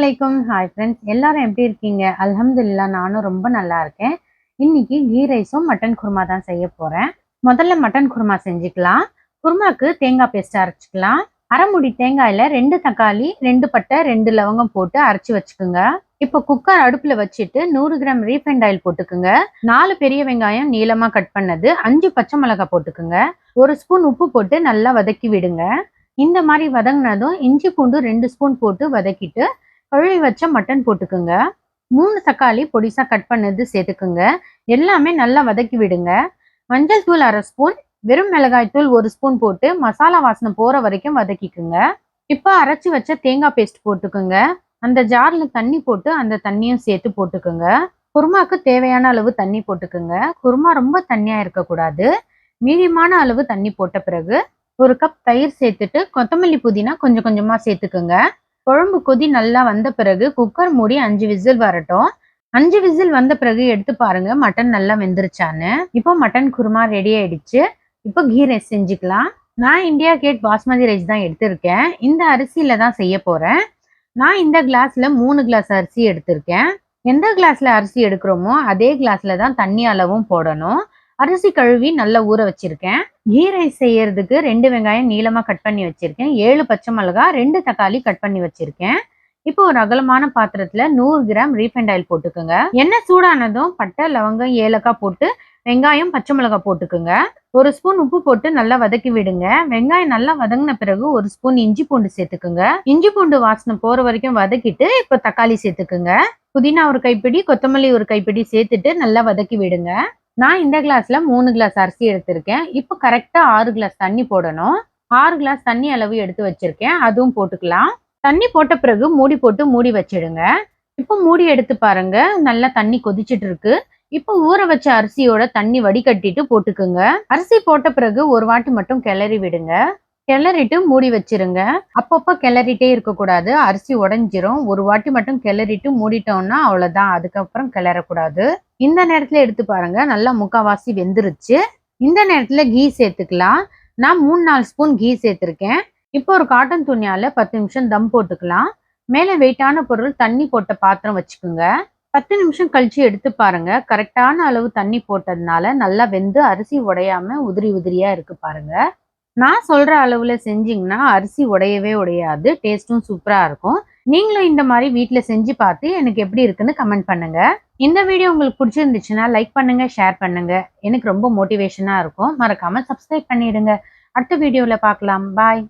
அலைக்கும் hi friends எல்லாரும் எப்படி இருக்கீங்க? அலமதுல்லா நானும் ரொம்ப நல்லா இருக்கேன். இன்னைக்கு கீ ரைஸும் மட்டன் குருமா தான் செய்ய போறேன். முதல்ல மட்டன் குருமா செஞ்சுக்கலாம். குருமாக்கு தேங்காய் பேஸ்ட் அரைச்சிக்கலாம். அரைமுடி தேங்காயில ரெண்டு தக்காளி ரெண்டு பட்டை ரெண்டு லவங்கம் போட்டு அரைச்சி வச்சுக்கோங்க. இப்போ குக்கர் அடுப்பில் வச்சுட்டு நூறு கிராம் ரீஃபைண்ட் ஆயில் போட்டுக்குங்க. நாலு பெரிய வெங்காயம் நீளமாக கட் பண்ணது. அஞ்சு பச்சை மிளகாய் போட்டுக்குங்க. ஒரு ஸ்பூன் உப்பு போட்டு நல்லா வதக்கி விடுங்க. இந்த மாதிரி வதங்கினதும் இஞ்சி பூண்டு ரெண்டு ஸ்பூன் போட்டு வதக்கிட்டு கழுவி வச்ச மட்டன் போட்டுக்குங்க. மூணு தக்காளி பொடிசா கட் பண்ணது சேர்த்துக்குங்க. எல்லாமே நல்லா வதக்கி விடுங்க. மஞ்சள் தூள் அரை ஸ்பூன் வெறும் மிளகாய் தூள் ஒரு ஸ்பூன் போட்டு மசாலா வாசனை போற வரைக்கும் வதக்கிக்குங்க. இப்போ அரைச்சி வச்ச தேங்காய் பேஸ்ட் போட்டுக்குங்க. அந்த ஜார்ல தண்ணி போட்டு அந்த தண்ணியும் சேர்த்து போட்டுக்குங்க. குருமாக்கு தேவையான அளவு தண்ணி போட்டுக்குங்க. குருமா ரொம்ப தண்ணியா இருக்கக்கூடாது. மீடியமான அளவு தண்ணி போட்ட பிறகு ஒரு கப் தயிர் சேர்த்துட்டு கொத்தமல்லி புதினா கொஞ்சம் கொஞ்சமா சேர்த்துக்குங்க. குழம்பு கொதி நல்லா வந்த பிறகு குக்கர் மூடி அஞ்சு விசில் வரட்டும். அஞ்சு விசில் வந்த பிறகு எடுத்து பாருங்க மட்டன் நல்லா வெந்துருச்சான்னு. இப்போ மட்டன் குருமா ரெடி ஆயிடுச்சு. இப்போ கீ ரைஸ் செஞ்சுக்கலாம். நான் இந்தியா கேட் பாஸ்மதி ரைஸ் தான் எடுத்திருக்கேன். இந்த அரிசியில தான் செய்ய போறேன். நான் இந்த கிளாஸ்ல மூணு கிளாஸ் அரிசி எடுத்திருக்கேன். எந்த கிளாஸ்ல அரிசி எடுக்கிறோமோ அதே கிளாஸ்ல தான் தண்ணி அளவும் போடணும். அரிசி கழுவி நல்லா ஊற வச்சிருக்கேன். கீ ரைஸ் செய்யறதுக்கு ரெண்டு வெங்காயம் நீளமா கட் பண்ணி வச்சிருக்கேன். ஏழு பச்சை மிளகா ரெண்டு தக்காளி கட் பண்ணி வச்சிருக்கேன். இப்போ ஒரு அகலமான பாத்திரத்துல நூறு கிராம் ரீஃபைண்ட் ஆயில் போட்டுக்கோங்க. எண்ணெய் சூடானதும் பட்டை லவங்கம் ஏலக்காய் போட்டு வெங்காயம் பச்சை மிளகாய் போட்டுக்குங்க. ஒரு ஸ்பூன் உப்பு போட்டு நல்லா வதக்கி விடுங்க. வெங்காயம் நல்லா வதங்கின பிறகு ஒரு ஸ்பூன் இஞ்சி பூண்டு சேர்த்துக்குங்க. இஞ்சி பூண்டு வாசனை போற வரைக்கும் வதக்கிட்டு இப்போ தக்காளி சேர்த்துக்குங்க. புதினா ஒரு கைப்பிடி கொத்தமல்லி ஒரு கைப்பிடி சேர்த்துட்டு நல்லா வதக்கி விடுங்க. நான் இந்த கிளாஸ்ல மூணு கிளாஸ் அரிசி எடுத்திருக்கேன். இப்போ கரெக்டா ஆறு கிளாஸ் தண்ணி போடணும். ஆறு கிளாஸ் தண்ணி அளவு எடுத்து வச்சிருக்கேன். அதுவும் போட்டுக்கலாம். தண்ணி போட்ட பிறகு மூடி போட்டு மூடி வச்சிடுங்க. இப்போ மூடி எடுத்து பாருங்க. நல்லா தண்ணி கொதிச்சுட்டு இருக்கு. இப்போ ஊற வச்ச அரிசியோட தண்ணி வடிகட்டிட்டு போட்டுக்குங்க. அரிசி போட்ட பிறகு ஒரு வாட்டி மட்டும் கிளறி விடுங்க. கிளறிட்டு மூடி வச்சிருங்க. அப்பப்போ கிளறிட்டே இருக்கக்கூடாது. அரிசி உடஞ்சிரும். ஒரு வாட்டி மட்டும் கிளறிட்டு மூடிட்டோம்னா அவ்வளவுதான். அதுக்கப்புறம் கிளறக்கூடாது. இந்த நேரத்தில் எடுத்து பாருங்க. நல்லா முக்கால்வாசி வெந்துருச்சு. இந்த நேரத்தில் கீ சேர்த்துக்கலாம். நான் மூணு நாலு ஸ்பூன் கீ சேர்த்துருக்கேன். இப்போ ஒரு காட்டன் துணியால் பத்து நிமிஷம் தம் போட்டுக்கலாம். மேலே வெயிட்டான பொருள் தண்ணி போட்ட பாத்திரம் வச்சுக்கோங்க. பத்து நிமிஷம் கழிச்சு எடுத்து பாருங்க. கரெக்டான அளவு தண்ணி போட்டதுனால நல்லா வெந்து அரிசி உடையாம உதிரி உதிரியா இருக்கு பாருங்க. நான் சொல்ற அளவுல செஞ்சீங்கன்னா அரிசி உடையவே உடையாது. டேஸ்ட்டும் சூப்பரா இருக்கும். நீங்களும் இந்த மாதிரி வீட்டில் செஞ்சு பார்த்து எனக்கு எப்படி இருக்குன்னு கமெண்ட் பண்ணுங்க. இந்த வீடியோ உங்களுக்கு பிடிச்சிருந்துச்சுன்னா லைக் பண்ணுங்க ஷேர் பண்ணுங்க. எனக்கு ரொம்ப மோட்டிவேஷனாக இருக்கும். மறக்காம சப்ஸ்கிரைப் பண்ணிடுங்க. அடுத்த வீடியோவில் பார்க்கலாம். பாய்